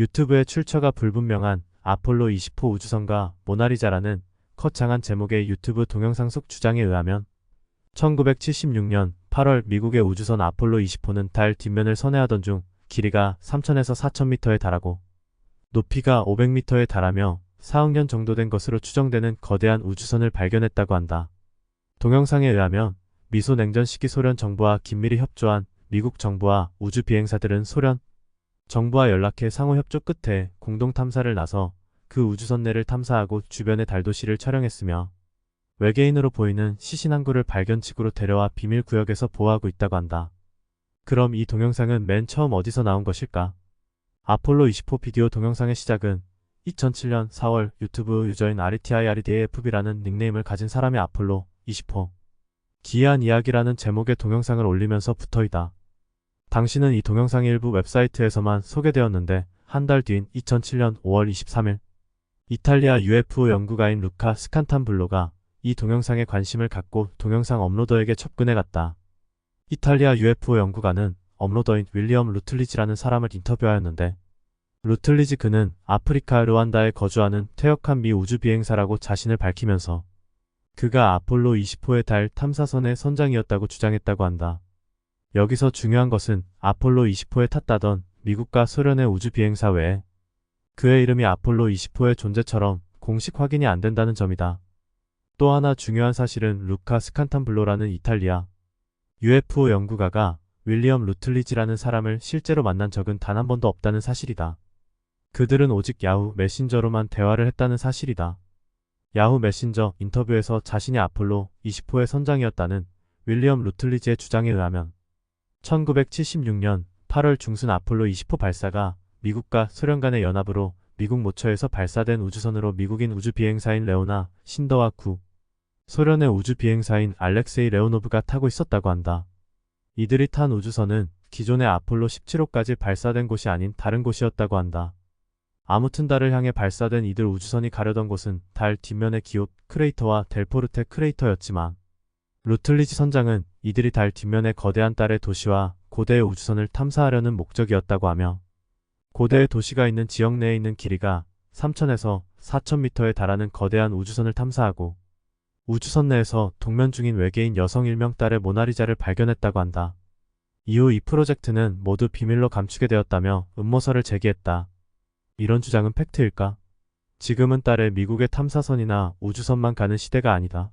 유튜브에 출처가 불분명한 아폴로 20호 우주선과 모나리자라는 거창한 제목의 유튜브 동영상 속 주장에 의하면 1976년 8월 미국의 우주선 아폴로 20호는 달 뒷면을 선회하던 중 길이가 3,000에서 4,000m에 달하고 높이가 500m에 달하며 4억 년 정도 된 것으로 추정되는 거대한 우주선을 발견했다고 한다. 동영상에 의하면 미소 냉전 시기 소련 정부와 긴밀히 협조한 미국 정부와 우주 비행사들은 소련 정부와 연락해 상호 협조 끝에 공동 탐사를 나서 그 우주선 내를 탐사하고 주변의 달도시를 촬영했으며 외계인으로 보이는 시신 항구를 발견 지구로 데려와 비밀 구역에서 보호하고 있다고 한다. 그럼 이 동영상은 맨 처음 어디서 나온 것일까? 아폴로 20호 비디오 동영상의 시작은 2007년 4월 유튜브 유저인 RTIRDAFB라는 닉네임을 가진 사람의 아폴로 20호 기이한 이야기라는 제목의 동영상을 올리면서 부터이다. 당시는 이 동영상이 일부 웹사이트에서만 소개되었는데 한 달 뒤인 2007년 5월 23일 이탈리아 UFO 연구가인 루카 스칸탄블로가 이 동영상에 관심을 갖고 동영상 업로더에게 접근해 갔다. 이탈리아 UFO 연구가는 업로더인 윌리엄 루틀리지라는 사람을 인터뷰하였는데 루틀리지 그는 아프리카 르완다에 거주하는 퇴역한 미 우주 비행사라고 자신을 밝히면서 그가 아폴로 20호의 달 탐사선의 선장이었다고 주장했다고 한다. 여기서 중요한 것은 아폴로 20호에 탔다던 미국과 소련의 우주 비행사 외에 그의 이름이 아폴로 20호의 존재처럼 공식 확인이 안 된다는 점이다. 또 하나 중요한 사실은 루카 스칸탄블로라는 이탈리아 UFO 연구가가 윌리엄 루틀리지라는 사람을 실제로 만난 적은 단 한 번도 없다는 사실이다. 그들은 오직 야후 메신저로만 대화를 했다는 사실이다. 야후 메신저 인터뷰에서 자신이 아폴로 20호의 선장이었다는 윌리엄 루틀리지의 주장에 의하면 1976년 8월 중순 아폴로 20호 발사가 미국과 소련 간의 연합으로 미국 모처에서 발사된 우주선으로 미국인 우주 비행사인 레오나 신더와 구 소련의 우주 비행사인 알렉세이 레오노브가 타고 있었다고 한다. 이들이 탄 우주선은 기존의 아폴로 17호까지 발사된 곳이 아닌 다른 곳이었다고 한다. 아무튼 달을 향해 발사된 이들 우주선이 가려던 곳은 달 뒷면의 기욤 크레이터와 델포르테 크레이터였지만 루틀리지 선장은 이들이 달 뒷면의 거대한 달의 도시와 고대의 우주선을 탐사하려는 목적이었다고 하며 고대의 도시가 있는 지역 내에 있는 길이가 3,000에서 4,000m에 달하는 거대한 우주선을 탐사하고 우주선 내에서 동면 중인 외계인 여성 일명 딸의 모나리자를 발견했다고 한다. 이후 이 프로젝트는 모두 비밀로 감추게 되었다며 음모설을 제기했다. 이런 주장은 팩트일까? 지금은 딸의 미국의 탐사선이나 우주선만 가는 시대가 아니다.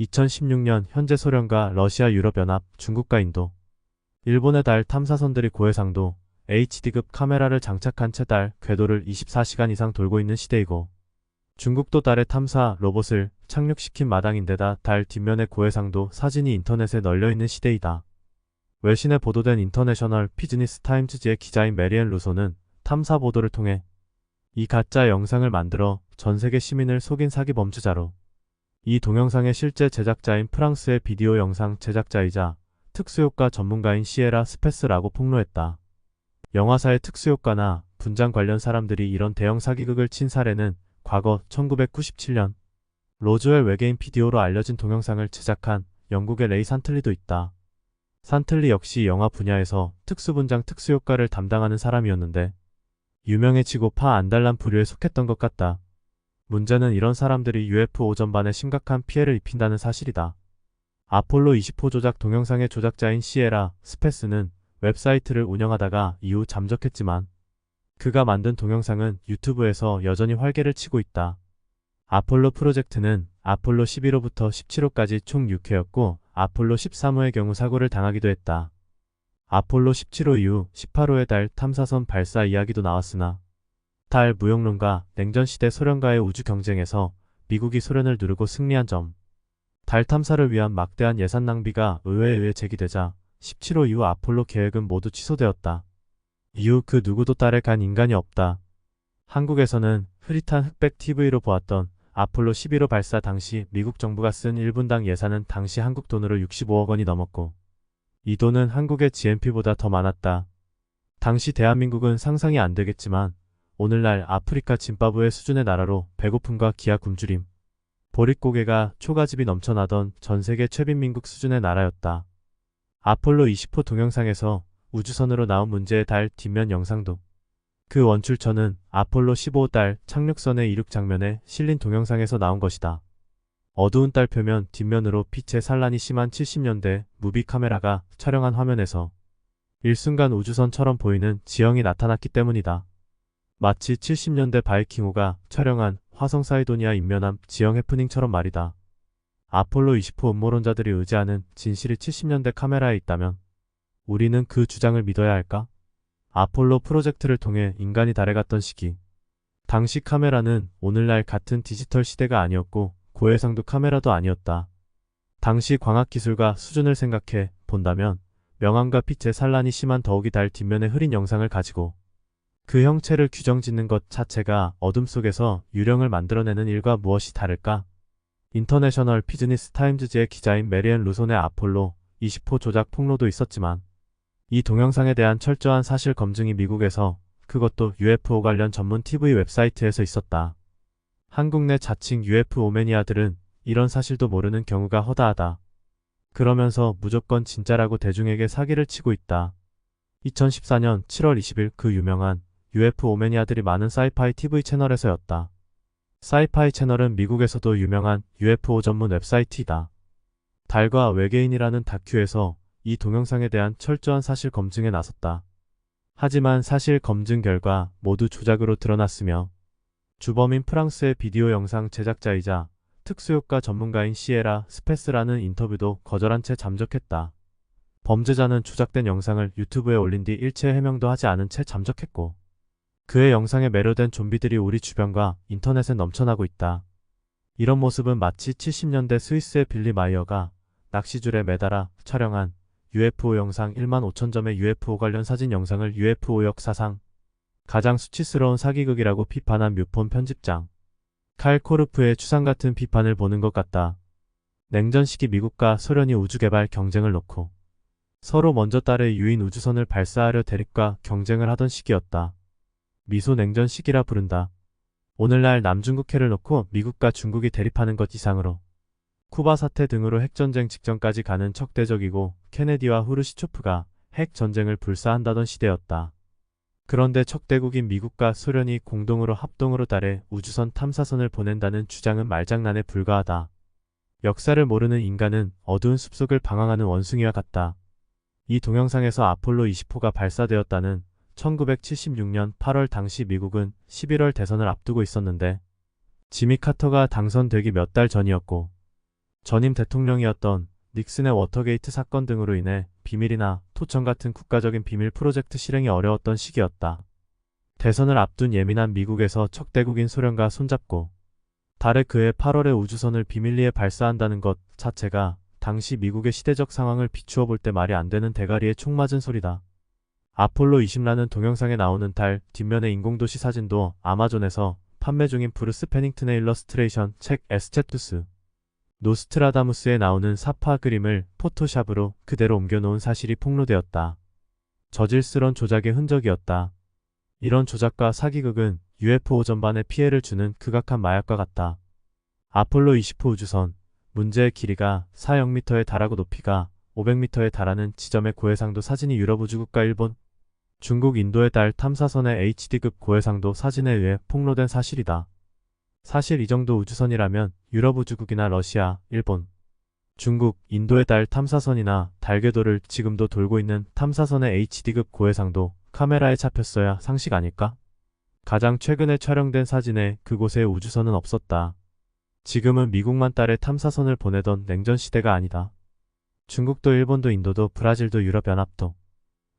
2016년 현재 소련과 러시아 유럽연합, 중국과 인도, 일본의 달 탐사선들이 고해상도 HD급 카메라를 장착한 채 달 궤도를 24시간 이상 돌고 있는 시대이고 중국도 달의 탐사 로봇을 착륙시킨 마당인데다 달 뒷면의 고해상도 사진이 인터넷에 널려 있는 시대이다. 외신에 보도된 인터내셔널 피즈니스 타임즈지의 기자인 메리앤 루소는 탐사 보도를 통해 이 가짜 영상을 만들어 전 세계 시민을 속인 사기 범죄자로 이 동영상의 실제 제작자인 프랑스의 비디오 영상 제작자이자 특수효과 전문가인 시에라 스페스라고 폭로했다. 영화사의 특수효과나 분장 관련 사람들이 이런 대형 사기극을 친 사례는 과거 1997년 로즈웰 외계인 비디오로 알려진 동영상을 제작한 영국의 레이 산틀리도 있다. 산틀리 역시 영화 분야에서 특수분장 특수효과를 담당하는 사람이었는데 유명해지고 파 안달난 부류에 속했던 것 같다. 문제는 이런 사람들이 UFO 전반에 심각한 피해를 입힌다는 사실이다. 아폴로 20호 조작 동영상의 조작자인 시에라 스페스는 웹사이트를 운영하다가 이후 잠적했지만 그가 만든 동영상은 유튜브에서 여전히 활개를 치고 있다. 아폴로 프로젝트는 아폴로 11호부터 17호까지 총 6회였고 아폴로 13호의 경우 사고를 당하기도 했다. 아폴로 17호 이후 18호의 달 탐사선 발사 이야기도 나왔으나 달 무용론과 냉전시대 소련과의 우주 경쟁에서 미국이 소련을 누르고 승리한 점, 달 탐사를 위한 막대한 예산 낭비가 의회에 의해 제기되자 17호 이후 아폴로 계획은 모두 취소되었다. 이후 그 누구도 달에 간 인간이 없다. 한국에서는 흐릿한 흑백 TV로 보았던 아폴로 11호 발사 당시 미국 정부가 쓴 1분당 예산은 당시 한국 돈으로 65억 원이 넘었고 이 돈은 한국의 GNP보다 더 많았다. 당시 대한민국은 상상이 안 되겠지만 오늘날 아프리카 짐바브웨 수준의 나라로 배고픔과 기아 굶주림, 보릿고개가 초가집이 넘쳐나던 전 세계 최빈민국 수준의 나라였다. 아폴로 20호 동영상에서 우주선으로 나온 문제의 달 뒷면 영상도 그 원출처는 아폴로 15달 착륙선의 이륙 장면에 실린 동영상에서 나온 것이다. 어두운 달 표면 뒷면으로 빛의 산란이 심한 70년대 무비 카메라가 촬영한 화면에서 일순간 우주선처럼 보이는 지형이 나타났기 때문이다. 마치 70년대 바이킹호가 촬영한 화성 사이도니아 인면함 지형 해프닝처럼 말이다. 아폴로 20호 음모론자들이 의지하는 진실이 70년대 카메라에 있다면 우리는 그 주장을 믿어야 할까? 아폴로 프로젝트를 통해 인간이 달에 갔던 시기. 당시 카메라는 오늘날 같은 디지털 시대가 아니었고 고해상도 카메라도 아니었다. 당시 광학 기술과 수준을 생각해 본다면 명암과 빛의 산란이 심한 더욱이 달 뒷면의 흐린 영상을 가지고 그 형체를 규정 짓는 것 자체가 어둠 속에서 유령을 만들어내는 일과 무엇이 다를까? 인터내셔널 비즈니스 타임즈지의 기자인 메리앤 루손의 아폴로 20호 조작 폭로도 있었지만 이 동영상에 대한 철저한 사실 검증이 미국에서 그것도 UFO 관련 전문 TV 웹사이트에서 있었다. 한국 내 자칭 UFO 매니아들은 이런 사실도 모르는 경우가 허다하다. 그러면서 무조건 진짜라고 대중에게 사기를 치고 있다. 2014년 7월 20일 그 유명한 UFO 매니아들이 많은 사이파이 TV 채널에서였다. 사이파이 채널은 미국에서도 유명한 UFO 전문 웹사이트이다. 달과 외계인이라는 다큐에서 이 동영상에 대한 철저한 사실 검증에 나섰다. 하지만 사실 검증 결과 모두 조작으로 드러났으며 주범인 프랑스의 비디오 영상 제작자이자 특수효과 전문가인 시에라 스페스라는 인터뷰도 거절한 채 잠적했다. 범죄자는 조작된 영상을 유튜브에 올린 뒤 일체 해명도 하지 않은 채 잠적했고 그의 영상에 매료된 좀비들이 우리 주변과 인터넷에 넘쳐나고 있다. 이런 모습은 마치 70년대 스위스의 빌리 마이어가 낚시줄에 매달아 촬영한 UFO 영상 1만 5천 점의 UFO 관련 사진 영상을 UFO 역사상 가장 수치스러운 사기극이라고 비판한 뮤폰 편집장 칼 코르프의 추상 같은 비판을 보는 것 같다. 냉전 시기 미국과 소련이 우주 개발 경쟁을 놓고 서로 먼저 달의 유인 우주선을 발사하려 대립과 경쟁을 하던 시기였다. 미소 냉전 시기라 부른다. 오늘날 남중국해를 놓고 미국과 중국이 대립하는 것 이상으로 쿠바 사태 등으로 핵전쟁 직전까지 가는 척대적이고 케네디와 후르시초프가 핵전쟁을 불사한다던 시대였다. 그런데 척대국인 미국과 소련이 공동으로 합동으로 달에 우주선 탐사선을 보낸다는 주장은 말장난에 불과하다. 역사를 모르는 인간은 어두운 숲속을 방황하는 원숭이와 같다. 이 동영상에서 아폴로 20호가 발사되었다는 1976년 8월 당시 미국은 11월 대선을 앞두고 있었는데 지미 카터가 당선되기 몇 달 전이었고 전임 대통령이었던 닉슨의 워터게이트 사건 등으로 인해 비밀이나 토청 같은 국가적인 비밀 프로젝트 실행이 어려웠던 시기였다. 대선을 앞둔 예민한 미국에서 척대국인 소련과 손잡고 달에 그해 8월에 우주선을 비밀리에 발사한다는 것 자체가 당시 미국의 시대적 상황을 비추어 볼 때 말이 안 되는 대가리에 총 맞은 소리다. 아폴로 20라는 동영상에 나오는 달 뒷면의 인공도시 사진도 아마존에서 판매 중인 브루스 페닝튼의 일러스트레이션 책 에스체투스 노스트라다무스에 나오는 사파 그림을 포토샵으로 그대로 옮겨놓은 사실이 폭로되었다. 저질스런 조작의 흔적이었다. 이런 조작과 사기극은 UFO 전반에 피해를 주는 극악한 마약과 같다. 아폴로 20호 우주선 문제의 길이가 400m에 달하고 높이가 500m에 달하는 지점의 고해상도 사진이 유럽 우주국가 일본, 중국 인도의 달 탐사선의 HD급 고해상도 사진에 의해 폭로된 사실이다. 사실 이 정도 우주선이라면 유럽 우주국이나 러시아, 일본, 중국, 인도의 달 탐사선이나 달 궤도를 지금도 돌고 있는 탐사선의 HD급 고해상도 카메라에 잡혔어야 상식 아닐까? 가장 최근에 촬영된 사진에 그곳에 우주선은 없었다. 지금은 미국만 달에 탐사선을 보내던 냉전 시대가 아니다. 중국도 일본도 인도도 브라질도 유럽연합도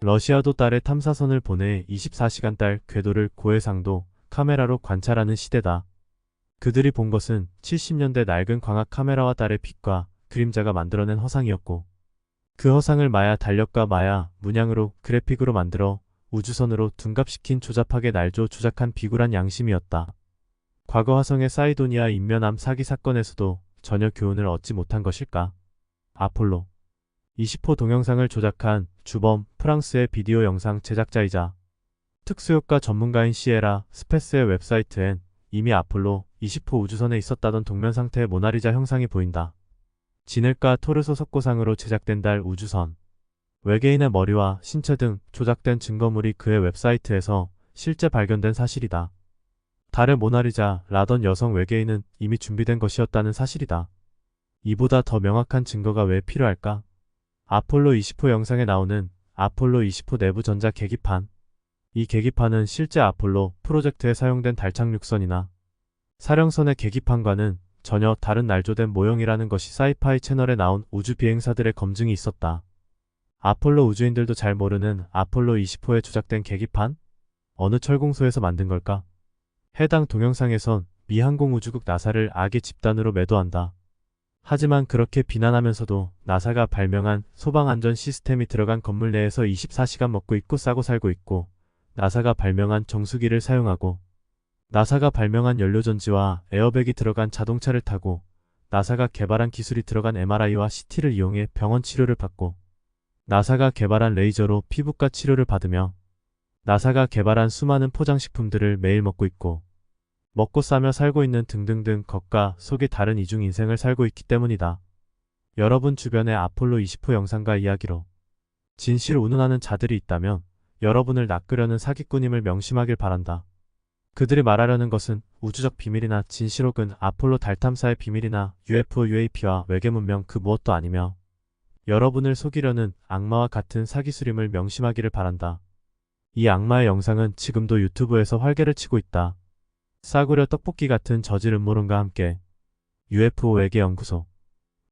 러시아도 달에 탐사선을 보내 24시간 달 궤도를 고해상도 카메라로 관찰하는 시대다. 그들이 본 것은 70년대 낡은 광학 카메라와 달의 빛과 그림자가 만들어낸 허상이었고 그 허상을 마야 달력과 마야 문양으로 그래픽으로 만들어 우주선으로 둔갑시킨 조잡하게 날조 조작한 비굴한 양심이었다. 과거 화성의 사이도니아 인면함 사기 사건에서도 전혀 교훈을 얻지 못한 것일까? 아폴로 20호 동영상을 조작한 주범 프랑스의 비디오 영상 제작자이자 특수효과 전문가인 시에라 스페스의 웹사이트엔 이미 아폴로 20호 우주선에 있었다던 동면 상태의 모나리자 형상이 보인다. 진흙과 토르소 석고상으로 제작된 달 우주선. 외계인의 머리와 신체 등 조작된 증거물이 그의 웹사이트에서 실제 발견된 사실이다. 달의 모나리자 라던 여성 외계인은 이미 준비된 것이었다는 사실이다. 이보다 더 명확한 증거가 왜 필요할까? 아폴로 20호 영상에 나오는 아폴로 20호 내부 전자 계기판. 이 계기판은 실제 아폴로 프로젝트에 사용된 달 착륙선이나 사령선의 계기판과는 전혀 다른 날조된 모형이라는 것이 사이파이 채널에 나온 우주 비행사들의 검증이 있었다. 아폴로 우주인들도 잘 모르는 아폴로 20호에 조작된 계기판? 어느 철공소에서 만든 걸까? 해당 동영상에선 미 항공우주국 나사를 악의 집단으로 매도한다. 하지만 그렇게 비난하면서도 나사가 발명한 소방안전 시스템이 들어간 건물 내에서 24시간 먹고 있고 싸고 살고 있고 나사가 발명한 정수기를 사용하고 나사가 발명한 연료전지와 에어백이 들어간 자동차를 타고 나사가 개발한 기술이 들어간 MRI와 CT를 이용해 병원 치료를 받고 나사가 개발한 레이저로 피부과 치료를 받으며 나사가 개발한 수많은 포장식품들을 매일 먹고 있고 먹고 싸며 살고 있는 등등등 겉과 속이 다른 이중 인생을 살고 있기 때문이다. 여러분 주변에 아폴로 20호 영상과 이야기로 진실 운운하는 자들이 있다면 여러분을 낚으려는 사기꾼임을 명심하길 바란다. 그들이 말하려는 것은 우주적 비밀이나 진실 혹은 아폴로 달 탐사의 비밀이나 UFO, UAP와 외계 문명 그 무엇도 아니며 여러분을 속이려는 악마와 같은 사기술임을 명심하기를 바란다. 이 악마의 영상은 지금도 유튜브에서 활개를 치고 있다. 싸구려 떡볶이 같은 저질 음모론과 함께 UFO 외계 연구소